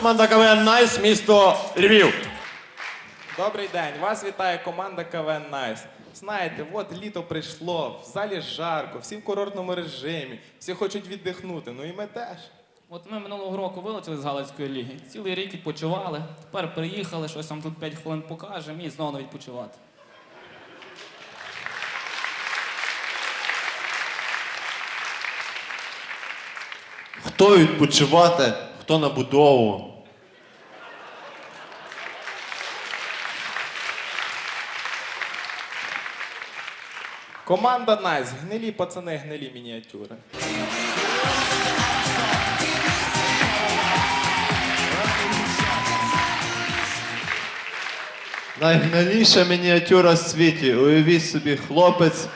команда КВН Найс, місто Львів. Добрий день, вас вітає команда КВН Найс. Знаєте, от літо прийшло, в залі жарко, всі в курортному режимі, всі хочуть віддихнути, ну і ми теж. От ми минулого року вилетіли з Галицької ліги. Цілий рік відпочивали. Тепер приїхали, щось вам тут 5 хвилин покажемо і знову відпочивати. Хто відпочивати, хто на будову. Команда Найс, гнилі пацани, гнилі мініатюри. Найгналіша мініатюра в світі. Уявіть собі, хлопець.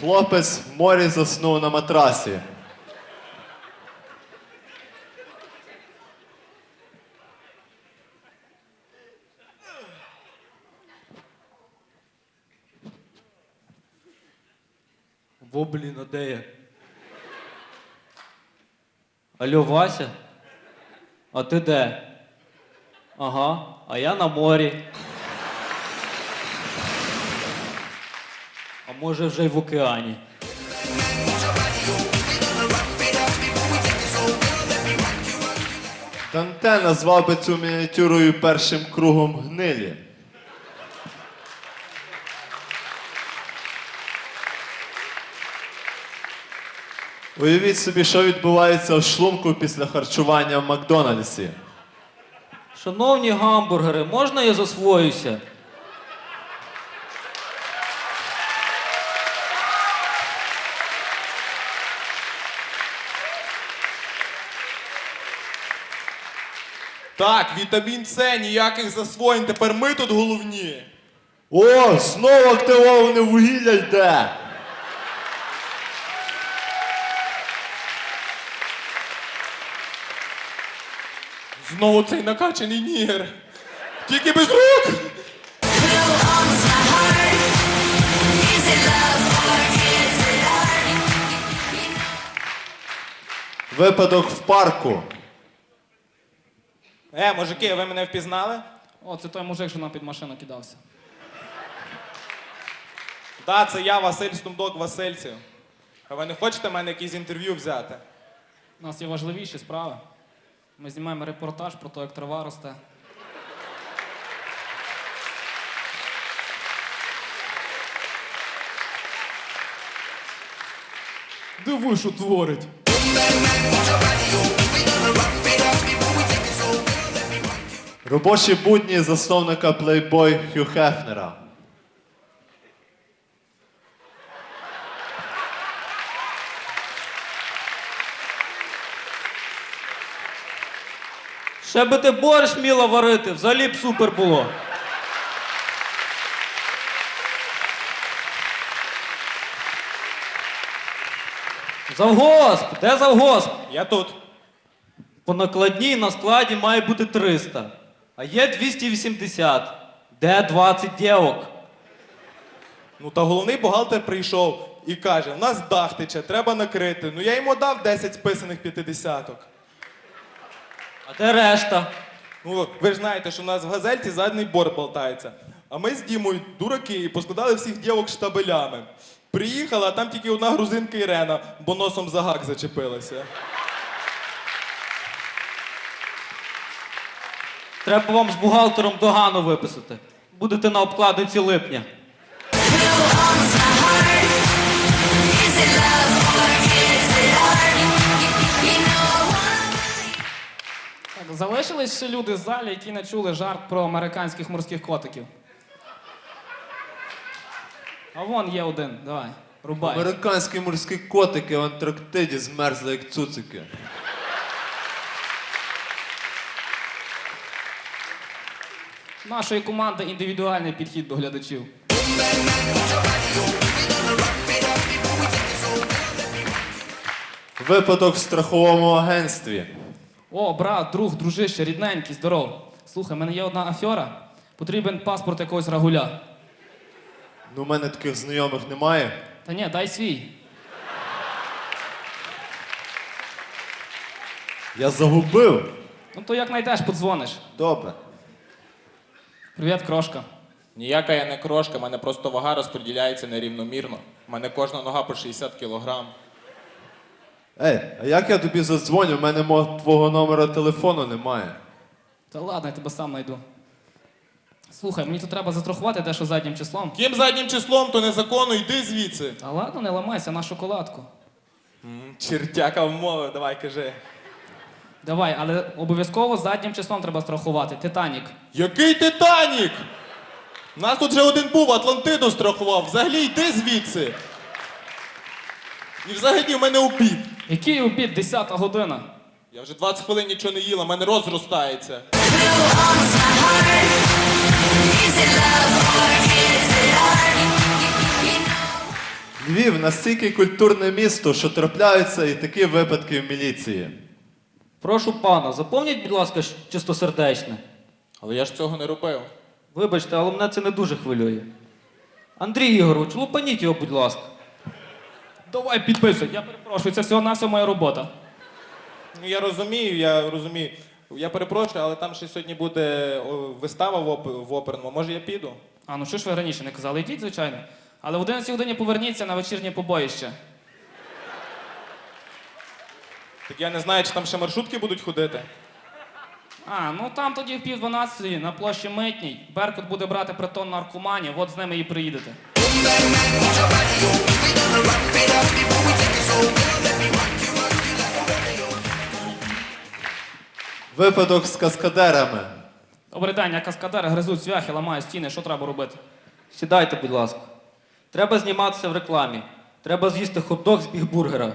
Хлопець в морі заснув на матрасі. Во, блін, а де я? Алло, Вася? А ти де? Ага, а я на морі. А може вже й в океані. Данте назвав би цю мініатюрою першим кругом гнилі. Уявіть собі, що відбувається в шлунку після харчування в Макдональдсі. Шановні гамбургери, можна я засвоюся? Так, вітамін С, ніяких засвоєнь, тепер ми тут головні. О, знову активоване вугілля йде! Знову цей накачаний нігер. Тільки без рук! Випадок в парку. Е, мужики, ви мене впізнали? О, це той мужик, що нам під машину кидався. Так, це я, Василь Стумдок Васильців. А ви не хочете в мене якісь інтерв'ю взяти? У нас є важливіші справи. Ми знімаємо репортаж про те, як трава росте. Диви, що творить. Робочі будні засновника Playboy Хью Хефнера. Ще би ти борщ міла варити, взагалі б супер було. Завгосп! Де завгосп? Я тут. По накладній на складі має бути 300, а є 280. Де 20 дівок? Ну та головний бухгалтер прийшов і каже: в нас дах тече, треба накрити. Ну я йому дав 10 списаних п'ятидесяток. А де решта? Ну, ви ж знаєте, що у нас в газельці задній борт болтається. А ми з Дімою дураки і поскладали всіх дівок штабелями. Приїхала, а там тільки одна грузинка Ірена, бо носом за гак зачепилася. Треба вам з бухгалтером догану виписати. Будете на обкладинці липня. Так, залишились ще люди в залі, які не чули жарт про американських морських котиків. А вон є один, давай, рубай. Американські морські котики в Антарктиді змерзли як цуцики. Нашої команди індивідуальний підхід до глядачів. Випадок в страховому агентстві. О, брат, друг, дружище, рідненький, здоров. Слухай, в мене є одна афера. Потрібен паспорт якогось рагуля. Ну, у мене таких знайомих немає. Та ні, дай свій. Я загубив. Ну то як знайдеш, подзвониш. Добре. Привіт, крошка. Ніяка я не крошка, в мене просто вага розподіляється нерівномірно. У мене кожна нога по 60 кілограм. Ей, а як я тобі задзвоню? У мене мо- твого номера телефону немає. Та ладно, я тебе сам знайду. Слухай, мені тут треба застрахувати дещо заднім числом. Ким заднім числом, то незаконно, йди звідси. Та ладно, не ламайся на шоколадку. Чертяка вмови, давай кажи. Давай, але обов'язково заднім числом треба страхувати. Титанік. Який Титанік? У нас тут вже один був, Атлантиду страхував. Взагалі йди звідси. І взагалі в мене обід. Який обід, 10 година. Я вже 20 хвилин нічого не їла, в мене розростається. Львів настільки культурне місто, що трапляються і такі випадки в міліції. Прошу пана, заповніть, будь ласка, щ- чистосердечне. Але я ж цього не робив. Вибачте, але мене це не дуже хвилює. Андрій Ігорович, лупаніть його, будь ласка. Давай підписуй. Я перепрошую, це всього на моя робота. Ну я розумію, я розумію. Я перепрошую, але там ще сьогодні буде о, вистава в, оп- в оперному. Може я піду? А ну що ж ви раніше не казали? Йдіть, звичайно. Але в 11 годині поверніться на вечірнє побоїще. Так я не знаю, чи там ще маршрутки будуть ходити. А, ну там тоді в пів 12 на площі Митній. Беркут буде брати притон наркоманів, от з ними і приїдете. Випадок з каскадерами. Добрий день, я каскадер, гризуть цвяхи, ламаю стіни, що треба робити? Сідайте, будь ласка. Треба зніматися в рекламі. Треба з'їсти хот-дог з бігбургера.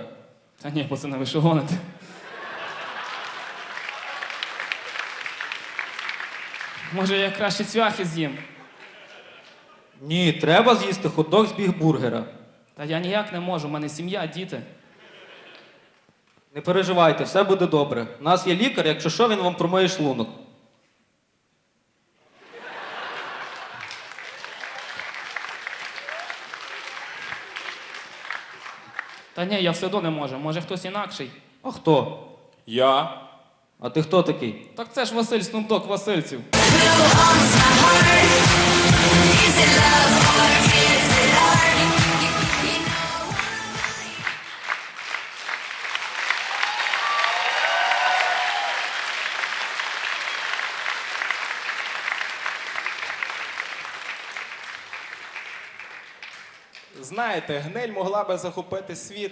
Та ні, пацани, ви що гоните? Може, я краще цвяхи з'їм? Ні, треба з'їсти хот-дог з бігбургера. Та я ніяк не можу, в мене сім'я, діти. Не переживайте, все буде добре. У нас є лікар, якщо що, він вам промиє шлунок. Та ні, я все одно не можу. Може хтось інакший. А хто? Я. А ти хто такий? Так це ж Василь Снупдок Васильців. Знаєте, гнель могла би захопити світ,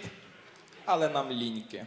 але нам ліньки.